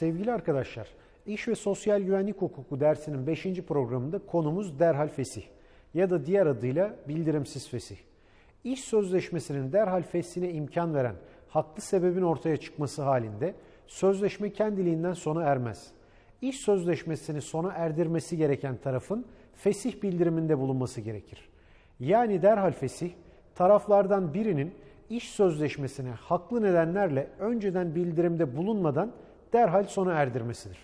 Sevgili arkadaşlar, İş ve Sosyal Güvenlik Hukuku dersinin 5. programında konumuz derhal fesih ya da diğer adıyla bildirimsiz fesih. İş sözleşmesinin derhal feshine imkan veren haklı sebebin ortaya çıkması halinde sözleşme kendiliğinden sona ermez. İş sözleşmesini sona erdirmesi gereken tarafın fesih bildiriminde bulunması gerekir. Yani derhal fesih, taraflardan birinin iş sözleşmesine haklı nedenlerle önceden bildirimde bulunmadan derhal sona erdirmesidir.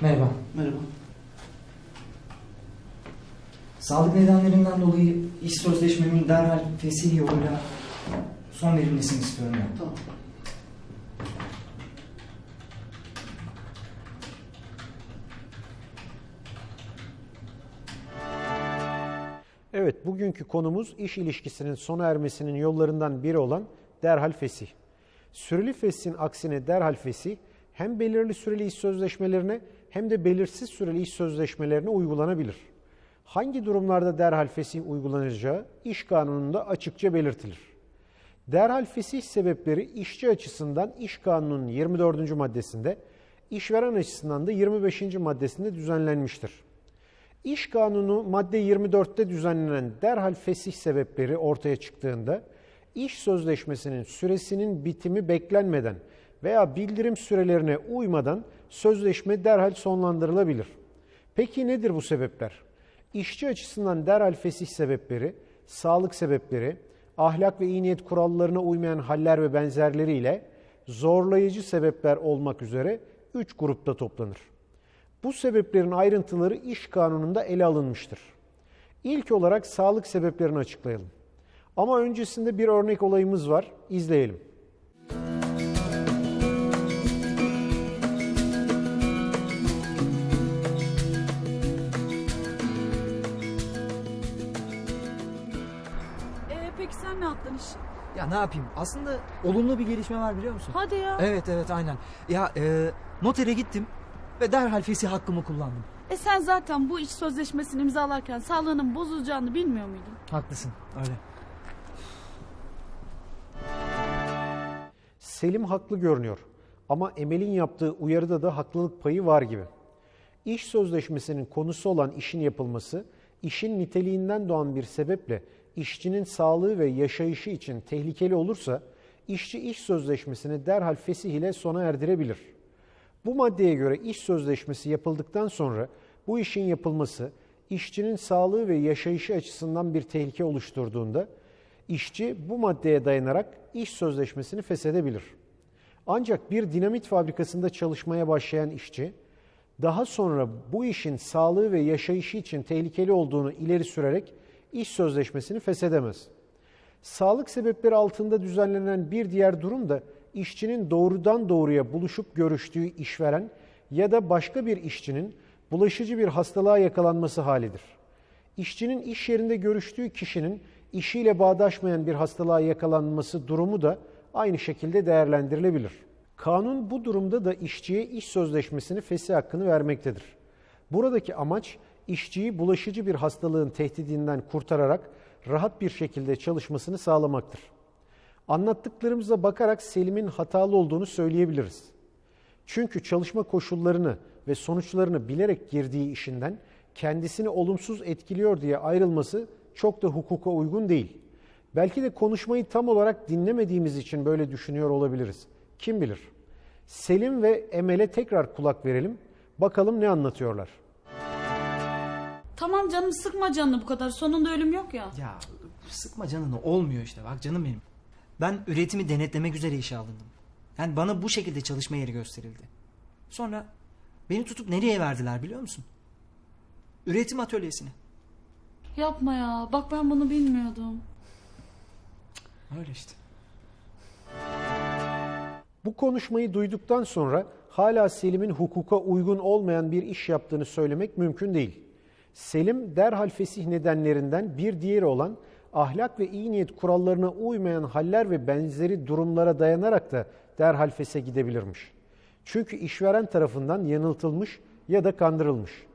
Merhaba. Merhaba. Sağlık nedenlerinden dolayı iş sözleşmemin derhal fesih yoluyla son verilmesini istiyorum ben. Tamam. Evet, bugünkü konumuz iş ilişkisinin sona ermesinin yollarından biri olan derhal fesih. Süreli fesihin aksine derhal fesih hem belirli süreli iş sözleşmelerine hem de belirsiz süreli iş sözleşmelerine uygulanabilir. Hangi durumlarda derhal fesih uygulanacağı iş kanununda açıkça belirtilir. Derhal fesih sebepleri işçi açısından iş kanununun 24. maddesinde, işveren açısından da 25. maddesinde düzenlenmiştir. İş Kanunu madde 24'te düzenlenen derhal fesih sebepleri ortaya çıktığında iş sözleşmesinin süresinin bitimi beklenmeden veya bildirim sürelerine uymadan sözleşme derhal sonlandırılabilir. Peki nedir bu sebepler? İşçi açısından derhal fesih sebepleri, sağlık sebepleri, ahlak ve iyi niyet kurallarına uymayan haller ve benzerleriyle zorlayıcı sebepler olmak üzere üç grupta toplanır. Bu sebeplerin ayrıntıları iş kanununda ele alınmıştır. İlk olarak sağlık sebeplerini açıklayalım. Ama öncesinde bir örnek olayımız var. İzleyelim. Ee, peki sen ne yaptın iş? Ya ne yapayım? Aslında olumlu bir gelişme var biliyor musun? Hadi ya. Evet evet aynen. Ya e, notere gittim ve derhal fesih hakkımı kullandım. E sen zaten bu iş sözleşmesini imzalarken sağlığının bozulacağını bilmiyor muydun? Haklısın öyle. Selim haklı görünüyor ama Emel'in yaptığı uyarıda da haklılık payı var gibi. İş sözleşmesinin konusu olan işin yapılması, işin niteliğinden doğan bir sebeple işçinin sağlığı ve yaşayışı için tehlikeli olursa, işçi iş sözleşmesini derhal fesih ile sona erdirebilir. Bu maddeye göre iş sözleşmesi yapıldıktan sonra bu işin yapılması, işçinin sağlığı ve yaşayışı açısından bir tehlike oluşturduğunda, işçi bu maddeye dayanarak iş sözleşmesini feshedebilir. Ancak bir dinamit fabrikasında çalışmaya başlayan işçi, daha sonra bu işin sağlığı ve yaşayışı için tehlikeli olduğunu ileri sürerek iş sözleşmesini feshedemez. Sağlık sebepleri altında düzenlenen bir diğer durum da işçinin doğrudan doğruya buluşup görüştüğü işveren ya da başka bir işçinin bulaşıcı bir hastalığa yakalanması halidir. İşçinin iş yerinde görüştüğü kişinin işiyle bağdaşmayan bir hastalığa yakalanması durumu da aynı şekilde değerlendirilebilir. Kanun bu durumda da işçiye iş sözleşmesini fesih hakkını vermektedir. Buradaki amaç işçiyi bulaşıcı bir hastalığın tehdidinden kurtararak rahat bir şekilde çalışmasını sağlamaktır. Anlattıklarımıza bakarak Selim'in hatalı olduğunu söyleyebiliriz. Çünkü çalışma koşullarını ve sonuçlarını bilerek girdiği işinden kendisini olumsuz etkiliyor diye ayrılması çok da hukuka uygun değil. Belki de konuşmayı tam olarak dinlemediğimiz için böyle düşünüyor olabiliriz. Kim bilir? Selim ve Emel'e tekrar kulak verelim. Bakalım ne anlatıyorlar. Tamam canım sıkma canını bu kadar. Sonunda ölüm yok ya. Ya sıkma canını olmuyor işte bak canım benim. Ben üretimi denetlemek üzere işe alındım. Yani bana bu şekilde çalışma yeri gösterildi. Sonra beni tutup nereye verdiler biliyor musun? Üretim atölyesine. Yapma ya. Bak ben bunu bilmiyordum. Öyle işte. Bu konuşmayı duyduktan sonra hala Selim'in hukuka uygun olmayan bir iş yaptığını söylemek mümkün değil. Selim derhal fesih nedenlerinden bir diğeri olan ahlak ve iyi niyet kurallarına uymayan haller ve benzeri durumlara dayanarak da derhal fese gidebilirmiş. Çünkü işveren tarafından yanıltılmış ya da kandırılmış.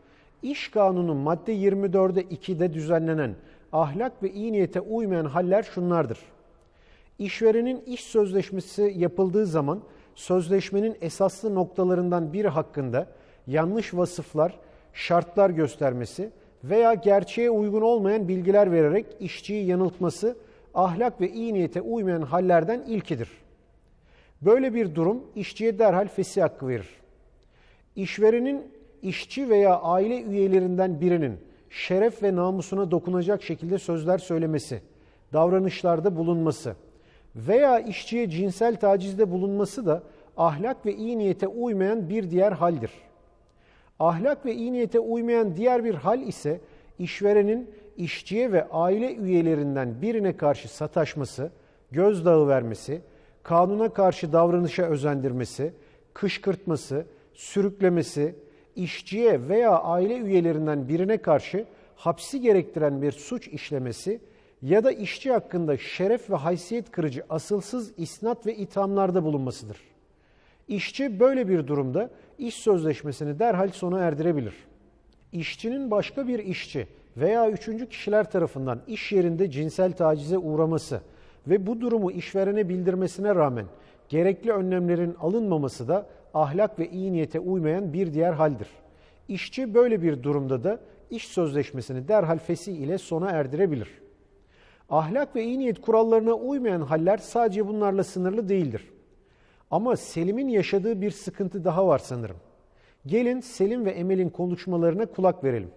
İş Kanunu madde 24'e 2'de düzenlenen ahlak ve iyi niyete uymayan haller şunlardır. İşverenin iş sözleşmesi yapıldığı zaman sözleşmenin esaslı noktalarından biri hakkında yanlış vasıflar, şartlar göstermesi veya gerçeğe uygun olmayan bilgiler vererek işçiyi yanıltması ahlak ve iyi niyete uymayan hallerden ilkidir. Böyle bir durum işçiye derhal fesih hakkı verir. İşverenin işçi veya aile üyelerinden birinin şeref ve namusuna dokunacak şekilde sözler söylemesi, davranışlarda bulunması veya işçiye cinsel tacizde bulunması da ahlak ve iyi niyete uymayan bir diğer haldir. Ahlak ve iyi niyete uymayan diğer bir hal ise işverenin işçiye ve aile üyelerinden birine karşı sataşması, gözdağı vermesi, kanuna karşı davranışa özendirmesi, kışkırtması, sürüklemesi, işçiye veya aile üyelerinden birine karşı hapsi gerektiren bir suç işlemesi ya da işçi hakkında şeref ve haysiyet kırıcı asılsız isnat ve ithamlarda bulunmasıdır. İşçi böyle bir durumda iş sözleşmesini derhal sona erdirebilir. İşçinin başka bir işçi veya üçüncü kişiler tarafından iş yerinde cinsel tacize uğraması ve bu durumu işverene bildirmesine rağmen gerekli önlemlerin alınmaması da ahlak ve iyi niyete uymayan bir diğer haldir. İşçi böyle bir durumda da iş sözleşmesini derhal fesih ile sona erdirebilir. Ahlak ve iyi niyet kurallarına uymayan haller sadece bunlarla sınırlı değildir. Ama Selim'in yaşadığı bir sıkıntı daha var sanırım. Gelin Selim ve Emel'in konuşmalarına kulak verelim.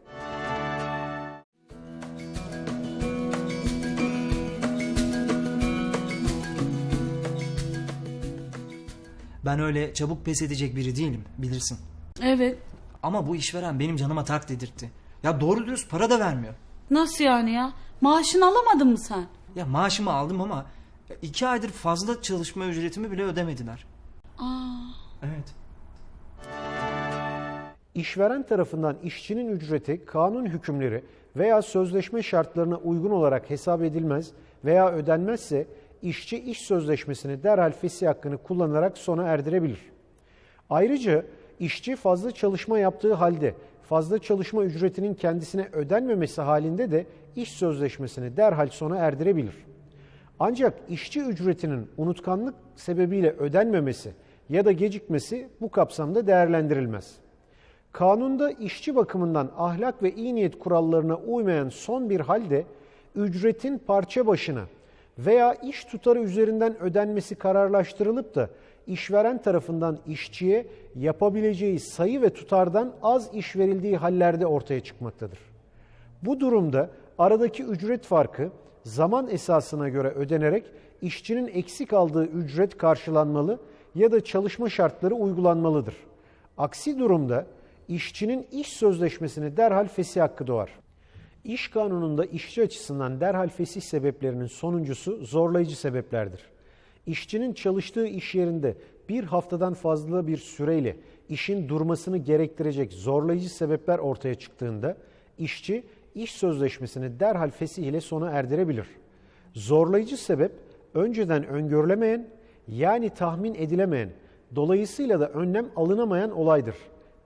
Ben öyle çabuk pes edecek biri değilim bilirsin. Evet. Ama bu işveren benim canıma tak dedirtti. Ya doğru dürüst para da vermiyor. Nasıl yani ya? Maaşını alamadın mı sen? Ya maaşımı aldım ama iki aydır fazla çalışma ücretimi bile ödemediler. Aa, Evet. İşveren tarafından işçinin ücreti kanun hükümleri veya sözleşme şartlarına uygun olarak hesap edilmez veya ödenmezse işçi iş sözleşmesini derhal fesih hakkını kullanarak sona erdirebilir. Ayrıca işçi fazla çalışma yaptığı halde fazla çalışma ücretinin kendisine ödenmemesi halinde de iş sözleşmesini derhal sona erdirebilir. Ancak işçi ücretinin unutkanlık sebebiyle ödenmemesi ya da gecikmesi bu kapsamda değerlendirilmez. Kanunda işçi bakımından ahlak ve iyi niyet kurallarına uymayan son bir halde ücretin parça başına veya iş tutarı üzerinden ödenmesi kararlaştırılıp da işveren tarafından işçiye yapabileceği sayı ve tutardan az iş verildiği hallerde ortaya çıkmaktadır. Bu durumda aradaki ücret farkı zaman esasına göre ödenerek işçinin eksik aldığı ücret karşılanmalı ya da çalışma şartları uygulanmalıdır. Aksi durumda işçinin iş sözleşmesini derhal fesih hakkı doğar. İş kanununda işçi açısından derhal fesih sebeplerinin sonuncusu zorlayıcı sebeplerdir. İşçinin çalıştığı iş yerinde bir haftadan fazla bir süreyle işin durmasını gerektirecek zorlayıcı sebepler ortaya çıktığında işçi iş sözleşmesini derhal fesih ile sona erdirebilir. Zorlayıcı sebep önceden öngörülemeyen yani tahmin edilemeyen dolayısıyla da önlem alınamayan olaydır.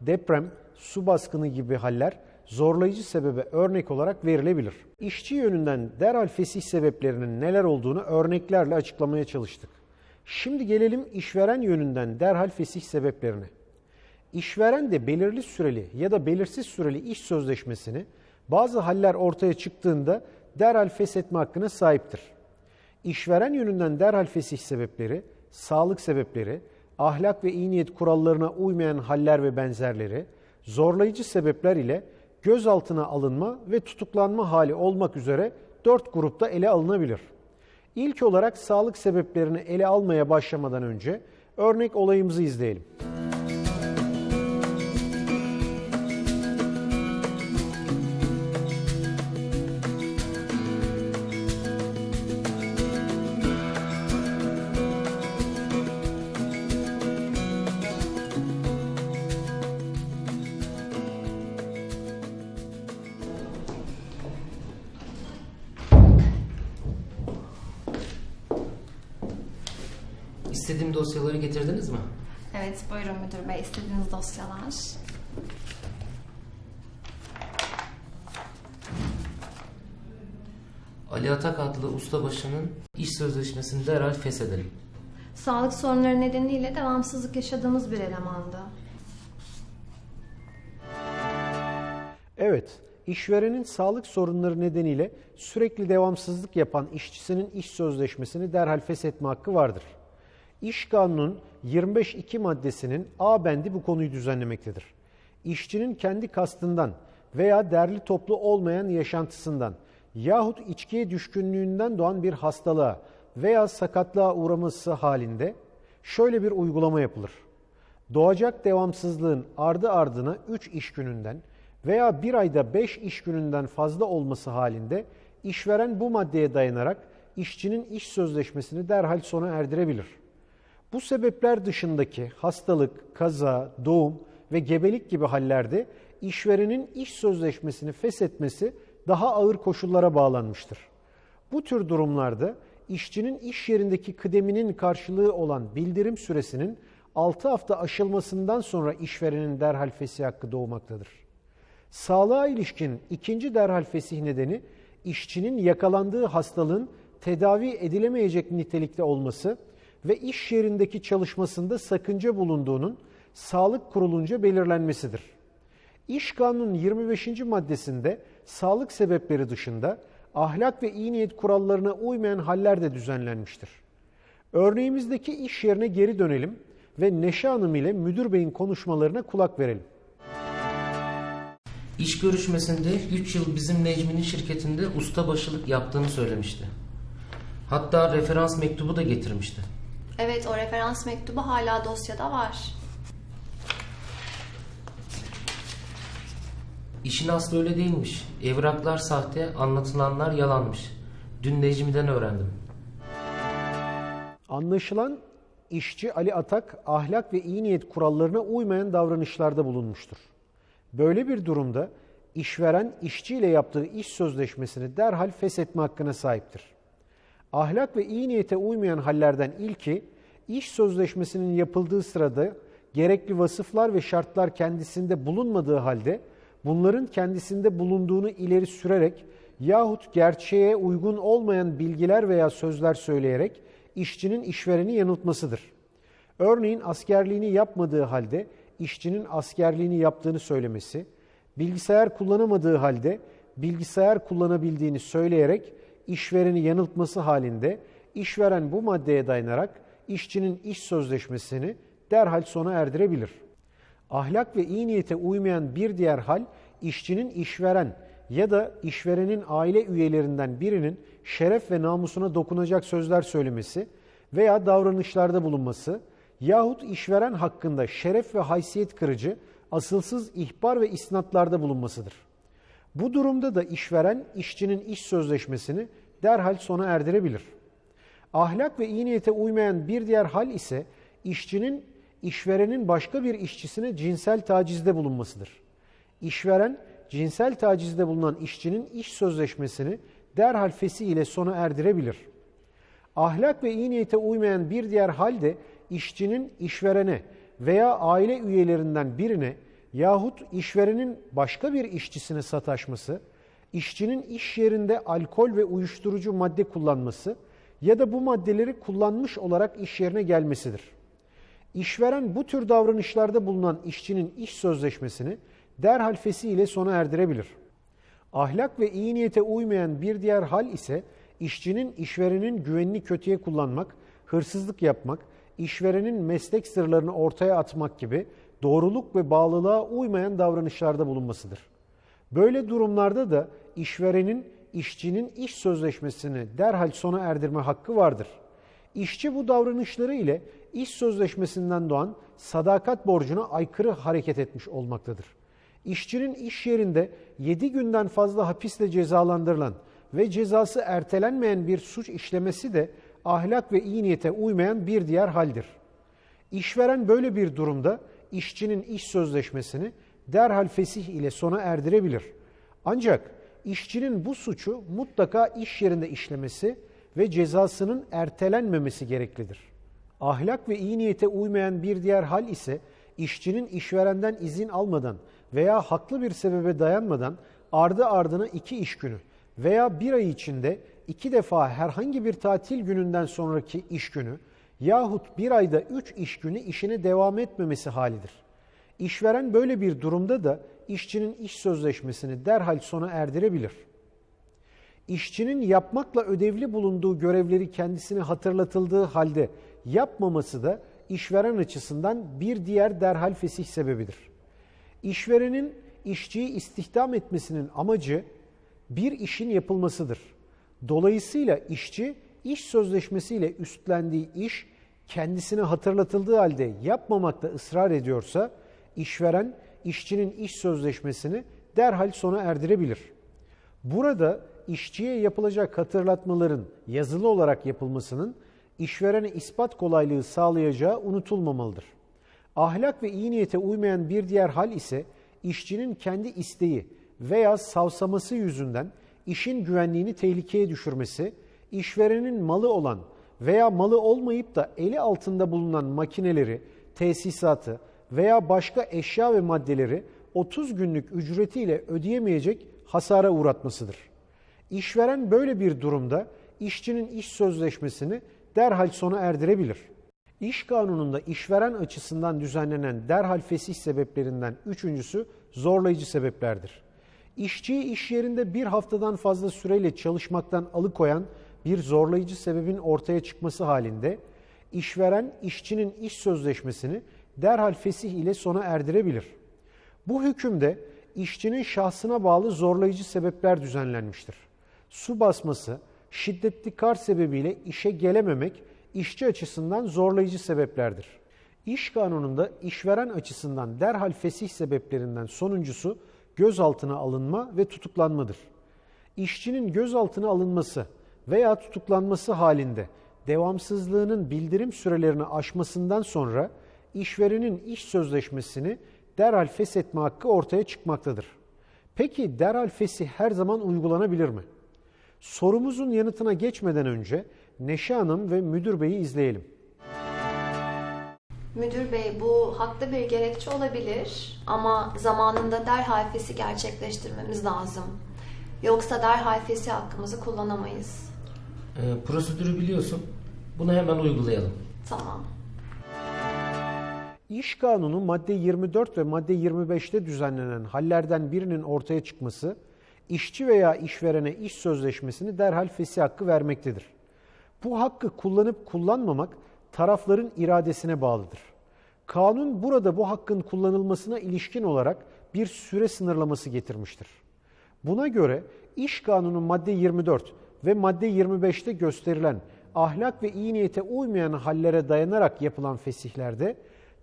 Deprem, su baskını gibi haller zorlayıcı sebebe örnek olarak verilebilir. İşçi yönünden derhal fesih sebeplerinin neler olduğunu örneklerle açıklamaya çalıştık. Şimdi gelelim işveren yönünden derhal fesih sebeplerine. İşveren de belirli süreli ya da belirsiz süreli iş sözleşmesini bazı haller ortaya çıktığında derhal feshetme hakkına sahiptir. İşveren yönünden derhal fesih sebepleri, sağlık sebepleri, ahlak ve iyi niyet kurallarına uymayan haller ve benzerleri, zorlayıcı sebepler ile gözaltına alınma ve tutuklanma hali olmak üzere dört grupta ele alınabilir. İlk olarak sağlık sebeplerini ele almaya başlamadan önce örnek olayımızı izleyelim. istediğim dosyaları getirdiniz mi? Evet, buyurun müdür bey. İstediğiniz dosyalar. Ali Atak adlı ustabaşının iş sözleşmesini derhal feshedelim. Sağlık sorunları nedeniyle devamsızlık yaşadığımız bir elemandı. Evet, işverenin sağlık sorunları nedeniyle sürekli devamsızlık yapan işçisinin iş sözleşmesini derhal feshetme hakkı vardır. İş Kanunu'nun 25.2 maddesinin A bendi bu konuyu düzenlemektedir. İşçinin kendi kastından veya derli toplu olmayan yaşantısından yahut içkiye düşkünlüğünden doğan bir hastalığa veya sakatlığa uğraması halinde şöyle bir uygulama yapılır. Doğacak devamsızlığın ardı ardına 3 iş gününden veya bir ayda 5 iş gününden fazla olması halinde işveren bu maddeye dayanarak işçinin iş sözleşmesini derhal sona erdirebilir. Bu sebepler dışındaki hastalık, kaza, doğum ve gebelik gibi hallerde işverenin iş sözleşmesini feshetmesi daha ağır koşullara bağlanmıştır. Bu tür durumlarda işçinin iş yerindeki kıdeminin karşılığı olan bildirim süresinin 6 hafta aşılmasından sonra işverenin derhal fesih hakkı doğmaktadır. Sağlığa ilişkin ikinci derhal fesih nedeni işçinin yakalandığı hastalığın tedavi edilemeyecek nitelikte olması ve iş yerindeki çalışmasında sakınca bulunduğunun sağlık kurulunca belirlenmesidir. İş Kanunu'nun 25. maddesinde sağlık sebepleri dışında ahlak ve iyi niyet kurallarına uymayan haller de düzenlenmiştir. Örneğimizdeki iş yerine geri dönelim ve Neşe Hanım ile müdür beyin konuşmalarına kulak verelim. İş görüşmesinde 3 yıl bizim Necmi'nin şirketinde ustabaşılık yaptığını söylemişti. Hatta referans mektubu da getirmişti. Evet o referans mektubu hala dosyada var. İşin aslı öyle değilmiş. Evraklar sahte, anlatılanlar yalanmış. Dün Necmi'den öğrendim. Anlaşılan işçi Ali Atak ahlak ve iyi niyet kurallarına uymayan davranışlarda bulunmuştur. Böyle bir durumda işveren işçiyle yaptığı iş sözleşmesini derhal feshetme hakkına sahiptir. Ahlak ve iyi niyete uymayan hallerden ilki iş sözleşmesinin yapıldığı sırada gerekli vasıflar ve şartlar kendisinde bulunmadığı halde bunların kendisinde bulunduğunu ileri sürerek yahut gerçeğe uygun olmayan bilgiler veya sözler söyleyerek işçinin işvereni yanıltmasıdır. Örneğin askerliğini yapmadığı halde işçinin askerliğini yaptığını söylemesi, bilgisayar kullanamadığı halde bilgisayar kullanabildiğini söyleyerek işvereni yanıltması halinde işveren bu maddeye dayanarak işçinin iş sözleşmesini derhal sona erdirebilir. Ahlak ve iyi niyete uymayan bir diğer hal işçinin işveren ya da işverenin aile üyelerinden birinin şeref ve namusuna dokunacak sözler söylemesi veya davranışlarda bulunması yahut işveren hakkında şeref ve haysiyet kırıcı asılsız ihbar ve isnatlarda bulunmasıdır. Bu durumda da işveren işçinin iş sözleşmesini derhal sona erdirebilir. Ahlak ve iyi niyete uymayan bir diğer hal ise işçinin işverenin başka bir işçisine cinsel tacizde bulunmasıdır. İşveren cinsel tacizde bulunan işçinin iş sözleşmesini derhal fesi ile sona erdirebilir. Ahlak ve iyi niyete uymayan bir diğer hal de işçinin işverene veya aile üyelerinden birine yahut işverenin başka bir işçisine sataşması, işçinin iş yerinde alkol ve uyuşturucu madde kullanması ya da bu maddeleri kullanmış olarak iş yerine gelmesidir. İşveren bu tür davranışlarda bulunan işçinin iş sözleşmesini derhal fesi ile sona erdirebilir. Ahlak ve iyi niyete uymayan bir diğer hal ise işçinin işverenin güvenini kötüye kullanmak, hırsızlık yapmak, işverenin meslek sırlarını ortaya atmak gibi doğruluk ve bağlılığa uymayan davranışlarda bulunmasıdır. Böyle durumlarda da işverenin işçinin iş sözleşmesini derhal sona erdirme hakkı vardır. İşçi bu davranışları ile iş sözleşmesinden doğan sadakat borcuna aykırı hareket etmiş olmaktadır. İşçinin iş yerinde 7 günden fazla hapisle cezalandırılan ve cezası ertelenmeyen bir suç işlemesi de ahlak ve iyi niyete uymayan bir diğer haldir. İşveren böyle bir durumda işçinin iş sözleşmesini derhal fesih ile sona erdirebilir. Ancak işçinin bu suçu mutlaka iş yerinde işlemesi ve cezasının ertelenmemesi gereklidir. Ahlak ve iyi niyete uymayan bir diğer hal ise işçinin işverenden izin almadan veya haklı bir sebebe dayanmadan ardı ardına iki iş günü veya bir ay içinde iki defa herhangi bir tatil gününden sonraki iş günü yahut bir ayda üç iş günü işine devam etmemesi halidir. İşveren böyle bir durumda da işçinin iş sözleşmesini derhal sona erdirebilir. İşçinin yapmakla ödevli bulunduğu görevleri kendisine hatırlatıldığı halde yapmaması da işveren açısından bir diğer derhal fesih sebebidir. İşverenin işçiyi istihdam etmesinin amacı bir işin yapılmasıdır. Dolayısıyla işçi iş sözleşmesiyle üstlendiği iş kendisine hatırlatıldığı halde yapmamakta ısrar ediyorsa işveren işçinin iş sözleşmesini derhal sona erdirebilir. Burada işçiye yapılacak hatırlatmaların yazılı olarak yapılmasının işverene ispat kolaylığı sağlayacağı unutulmamalıdır. Ahlak ve iyi niyete uymayan bir diğer hal ise işçinin kendi isteği veya savsaması yüzünden işin güvenliğini tehlikeye düşürmesi, işverenin malı olan veya malı olmayıp da eli altında bulunan makineleri, tesisatı veya başka eşya ve maddeleri 30 günlük ücretiyle ödeyemeyecek hasara uğratmasıdır. İşveren böyle bir durumda işçinin iş sözleşmesini derhal sona erdirebilir. İş kanununda işveren açısından düzenlenen derhal fesih sebeplerinden üçüncüsü zorlayıcı sebeplerdir. İşçiyi iş yerinde bir haftadan fazla süreyle çalışmaktan alıkoyan bir zorlayıcı sebebin ortaya çıkması halinde işveren işçinin iş sözleşmesini derhal fesih ile sona erdirebilir. Bu hükümde işçinin şahsına bağlı zorlayıcı sebepler düzenlenmiştir. Su basması, şiddetli kar sebebiyle işe gelememek işçi açısından zorlayıcı sebeplerdir. İş kanununda işveren açısından derhal fesih sebeplerinden sonuncusu gözaltına alınma ve tutuklanmadır. İşçinin gözaltına alınması veya tutuklanması halinde devamsızlığının bildirim sürelerini aşmasından sonra işverenin iş sözleşmesini derhal feshetme hakkı ortaya çıkmaktadır. Peki derhal fesih her zaman uygulanabilir mi? Sorumuzun yanıtına geçmeden önce Neşe Hanım ve Müdür Bey'i izleyelim. Müdür bey bu haklı bir gerekçe olabilir ama zamanında derhal fesi gerçekleştirmemiz lazım. Yoksa derhal fesi hakkımızı kullanamayız. Ee, prosedürü biliyorsun. Bunu hemen uygulayalım. Tamam. İş Kanunu madde 24 ve madde 25'te düzenlenen hallerden birinin ortaya çıkması, işçi veya işverene iş sözleşmesini derhal fesih hakkı vermektedir. Bu hakkı kullanıp kullanmamak tarafların iradesine bağlıdır. Kanun burada bu hakkın kullanılmasına ilişkin olarak bir süre sınırlaması getirmiştir. Buna göre İş Kanunu madde 24 ve madde 25'te gösterilen ahlak ve iyi niyete uymayan hallere dayanarak yapılan fesihlerde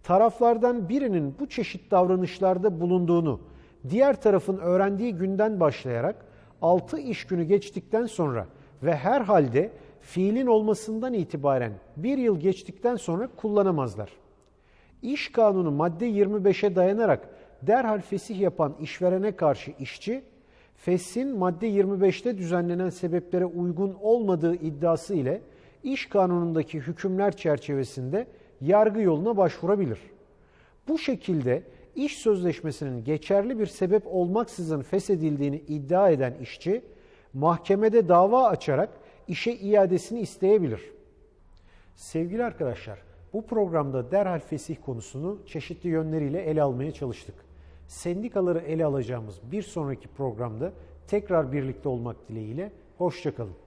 taraflardan birinin bu çeşit davranışlarda bulunduğunu diğer tarafın öğrendiği günden başlayarak 6 iş günü geçtikten sonra ve her halde fiilin olmasından itibaren bir yıl geçtikten sonra kullanamazlar. İş kanunu madde 25'e dayanarak derhal fesih yapan işverene karşı işçi, feshin madde 25'te düzenlenen sebeplere uygun olmadığı iddiası ile iş kanunundaki hükümler çerçevesinde yargı yoluna başvurabilir. Bu şekilde iş sözleşmesinin geçerli bir sebep olmaksızın feshedildiğini iddia eden işçi, mahkemede dava açarak işe iadesini isteyebilir. Sevgili arkadaşlar, bu programda derhal fesih konusunu çeşitli yönleriyle ele almaya çalıştık. Sendikaları ele alacağımız bir sonraki programda tekrar birlikte olmak dileğiyle, hoşçakalın.